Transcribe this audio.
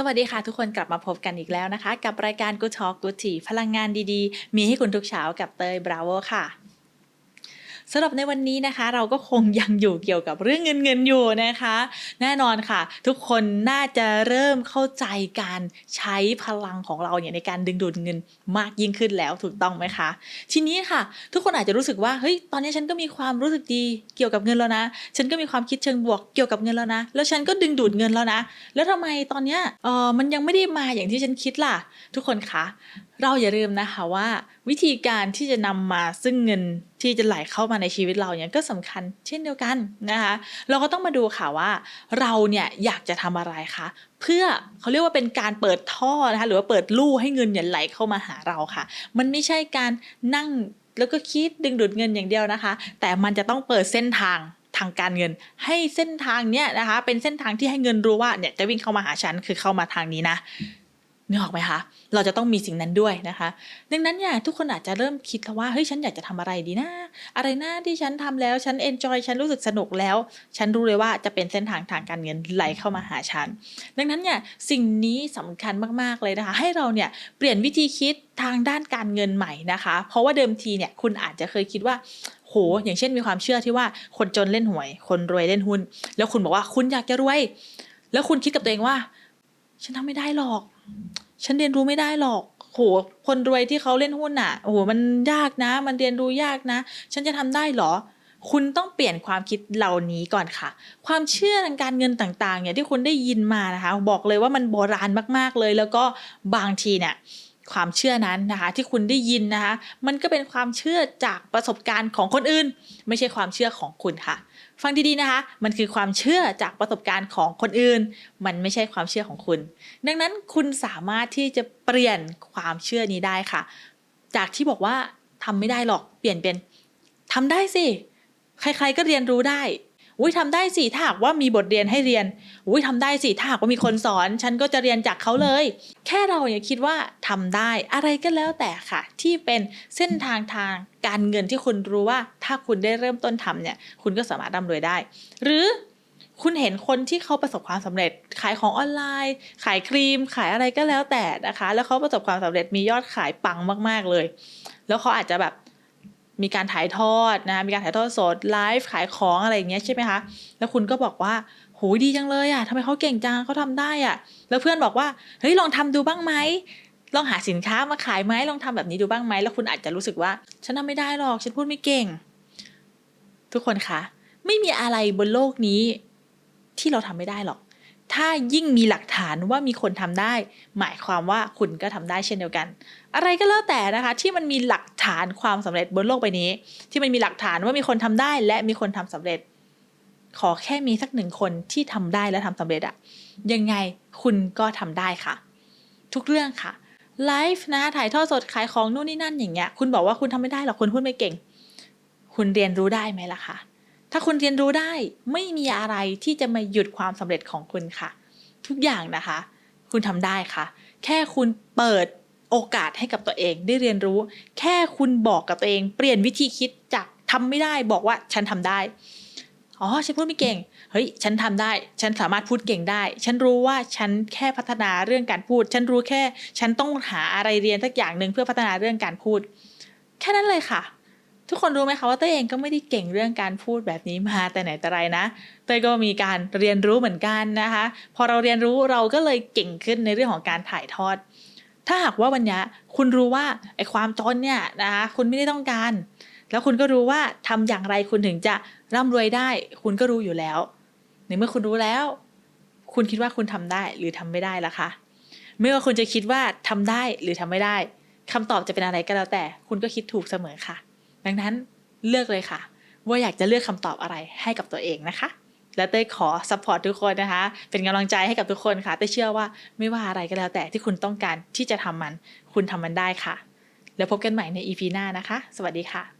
สวัสดีค่ะทุกคนกลับมาพบกันอีกแล้วนะคะ กับรายการ Good Talk Good Tea พลังงานดีๆ มีให้คุณทุกเช้ากับเตยบราโวค่ะ สำหรับในวันนี้นะคะ เราก็คงยังอยู่เกี่ยวกับเรื่องเงินเงินอยู่นะคะ แน่นอนค่ะ ทุกคนน่าจะเริ่มเข้าใจการใช้พลังของเราเนี่ยในการดึงดูดเงินมากยิ่งขึ้นแล้วถูกต้องไหมคะ ทีนี้ค่ะ ทุกคนอาจจะรู้สึกว่าเฮ้ยตอนนี้ฉันก็มีความรู้สึกดีเกี่ยวกับเงินแล้วนะ ฉันก็มีความคิดเชิงบวกเกี่ยวกับเงินแล้วนะ แล้วฉันก็ดึงดูดเงินแล้วนะ แล้วทำไมตอนเนี้ยเออมันยังไม่ได้มาอย่างที่ฉันคิดล่ะ ทุกคนคะ เราอย่าลืมนะคะว่าวิธีการที่จะนำมาซึ่งเงินที่จะไหลเข้ามาในชีวิตเราเนี่ยก็สำคัญเช่นเดียวกันนะคะเราก็ต้องมาดูค่ะว่าเราเนี่ยอยากจะทำอะไรคะเพื่อเขาเรียกว่าเป็นการเปิดท่อนะคะหรือว่าเปิดลู่ให้เงินเนี่ยไหลเข้ามาหาเราค่ะ มันไม่ใช่การนั่งแล้วก็คิดดึงดูดเงินอย่างเดียวนะคะ แต่มันจะต้องเปิดเส้นทางทางการเงินให้เส้นทางเนี้ยนะคะ เป็นเส้นทางที่ให้เงินรู้ว่าเนี่ยจะวิ่งเข้ามาหาฉันคือเข้ามาทางนี้นะ นึกออกไหมคะ เราจะต้องมีสิ่งนั้นด้วยนะคะ ดังนั้นเนี่ยทุกคนอาจจะเริ่มคิดแล้วว่าเฮ้ยฉันอยากจะทำอะไรดีนะ อะไรนะที่ฉันทำแล้วฉันเอนจอยฉันรู้สึกสนุกแล้ว ฉันรู้เลยว่าจะเป็นเส้นทางทางการเงินไหลเข้ามาหาฉัน ดังนั้นเนี่ยสิ่งนี้สำคัญมากๆเลยนะคะ ให้เราเนี่ยเปลี่ยนวิธีคิดทางด้านการเงินใหม่นะคะ เพราะว่าเดิมทีเนี่ยคุณอาจจะเคยคิดว่าโห อย่างเช่นมีความเชื่อที่ว่าคนจนเล่นหวย คนรวยเล่นหุ้น แล้วคุณบอกว่าคุณอยากจะรวย แล้วคุณคิดกับตัวเองว่า ฉันทำไม่ได้หรอก ฉันเรียนรู้ไม่ได้หรอกโหคนรวยที่เขาเล่นหุ้นอะโอ้โหมันยากนะ มันเรียนรู้ยากนะ ฉันจะทำได้หรอ คุณต้องเปลี่ยนความคิดเหล่านี้ก่อนค่ะ ความเชื่อทางการเงินต่างๆเนี่ยที่คุณได้ยินมานะคะ บอกเลยว่ามันโบราณมากๆเลย แล้วก็บางทีเนี่ย ความเชื่อนั้นนะคะที่คุณได้ยินนะคะมันก็เป็นความเชื่อจากประสบการณ์ของคนอื่น ไม่ใช่ความเชื่อของคุณค่ะ ฟังดีๆนะคะ มันคือความเชื่อจากประสบการณ์ของคนอื่น มันไม่ใช่ความเชื่อของคุณ ดังนั้นคุณสามารถที่จะเปลี่ยนความเชื่อนี้ได้ค่ะ จากที่บอกว่าทำไม่ได้หรอกเปลี่ยนเป็นทำได้สิใครๆก็เรียนรู้ได้ อุ้ยทำได้สิถ้าหากว่ามีบทเรียนให้เรียน อุ้ยทำได้สิถ้าหากว่ามีคนสอน ฉันก็จะเรียนจากเขาเลย แค่เราอย่าคิดว่าทำได้อะไรก็แล้วแต่ค่ะ ที่เป็นเส้นทางทางการเงินที่คุณรู้ว่า ถ้าคุณได้เริ่มต้นทำเนี่ย คุณก็สามารถร่ำรวยได้ หรือคุณเห็นคนที่เขาประสบความสำเร็จ ขายของออนไลน์ ขายครีม ขายอะไรก็แล้วแต่นะคะ แล้วเขาประสบความสำเร็จมียอดขายปังมาก ๆเลย แล้วเขาอาจจะแบบ มีการถ่ายทอดนะมีการถ่ายทอดสดไลฟ์ขายของอะไรอย่างเงี้ยใช่ไหมคะแล้วคุณก็บอกว่าโหดีจังเลยอะทำไมเขาเก่งจังเขาทำได้อะแล้วเพื่อนบอกว่าเฮ้ยลองทำดูบ้างไหมลองหาสินค้ามาขายไหมลองทำแบบนี้ดูบ้างไหมแล้วคุณอาจจะรู้สึกว่า ฉันทำไม่ได้หรอกฉันพูดไม่เก่ง ทุกคนคะไม่มีอะไรบนโลกนี้ที่เราทำไม่ได้หรอก ถ้ายิ่งมีหลักฐานว่ามีคนทำได้ หมายความว่าคุณก็ทำได้เช่นเดียวกัน อะไรก็แล้วแต่นะคะ ที่มันมีหลักฐานความสำเร็จบนโลกใบนี้ ที่มันมีหลักฐานว่ามีคนทำได้ และมีคนทำสำเร็จ ขอแค่มีสักหนึ่งคนที่ทำได้และทำสำเร็จอะยังไงคุณก็ทำได้ค่ะ ทุกเรื่องค่ะไลฟ์นะถ่ายทอดสดขายของนู่นนี่นั่นอย่างเงี้ยคุณบอกว่าคุณทำไม่ได้หรอกคุณพูดไม่เก่ง คุณเรียนรู้ได้ไหมล่ะคะ ถ้าคุณเรียนรู้ได้ไม่มีอะไรที่จะมาหยุดความสำเร็จของคุณค่ะ ทุกอย่างนะคะ คุณทำได้ค่ะ แค่คุณเปิดโอกาสให้กับตัวเองได้เรียนรู้ แค่คุณบอกกับตัวเอง เปลี่ยนวิธีคิดจากทำไม่ได้บอกว่าฉันทำได้อ๋อฉันพูดไม่เก่ง เฮ้ย ฉันทำได้ ฉันสามารถพูดเก่งได้ ฉันรู้ว่าฉันแค่พัฒนาเรื่องการพูด ฉันรู้แค่ ฉันต้องหาอะไรเรียนสักอย่างหนึ่งเพื่อพัฒนาเรื่องการพูด แค่นั้นเลยค่ะ ทุกคนรู้ไหมคะว่าเต้ยเองก็ไม่ได้เก่งเรื่องการพูดแบบนี้มาแต่ไหนแต่ไรนะ เต้ยก็มีการเรียนรู้เหมือนกันนะคะ พอเราเรียนรู้เราก็เลยเก่งขึ้นในเรื่องของการถ่ายทอด ถ้าหากว่าวันนี้คุณรู้ว่าไอ้ความจนเนี่ยนะคะคุณไม่ได้ต้องการ แล้วคุณก็รู้ว่าทำอย่างไรคุณถึงจะร่ำรวยได้ คุณก็รู้อยู่แล้วในเมื่อคุณรู้แล้ว คุณคิดว่าคุณทำได้หรือทำไม่ได้ล่ะคะไม่ว่าคุณจะคิดว่าทำได้หรือทำไม่ได้คำตอบจะเป็นอะไรก็แล้วแต่ คุณก็คิดถูกเสมอค่ะ ดังนั้นเลือกเลยค่ะ ว่าอยากจะเลือกคำตอบอะไรให้กับตัวเองนะคะ และเต้ขอซัพพอร์ตทุกคนนะคะ เป็นกำลังใจให้กับทุกคนค่ะเต้เชื่อว่าไม่ว่าอะไรก็แล้วแต่ที่คุณต้องการที่จะทำมัน คุณทำมันได้ค่ะ แล้วพบกันใหม่ใน EP หน้านะคะ สวัสดีค่ะ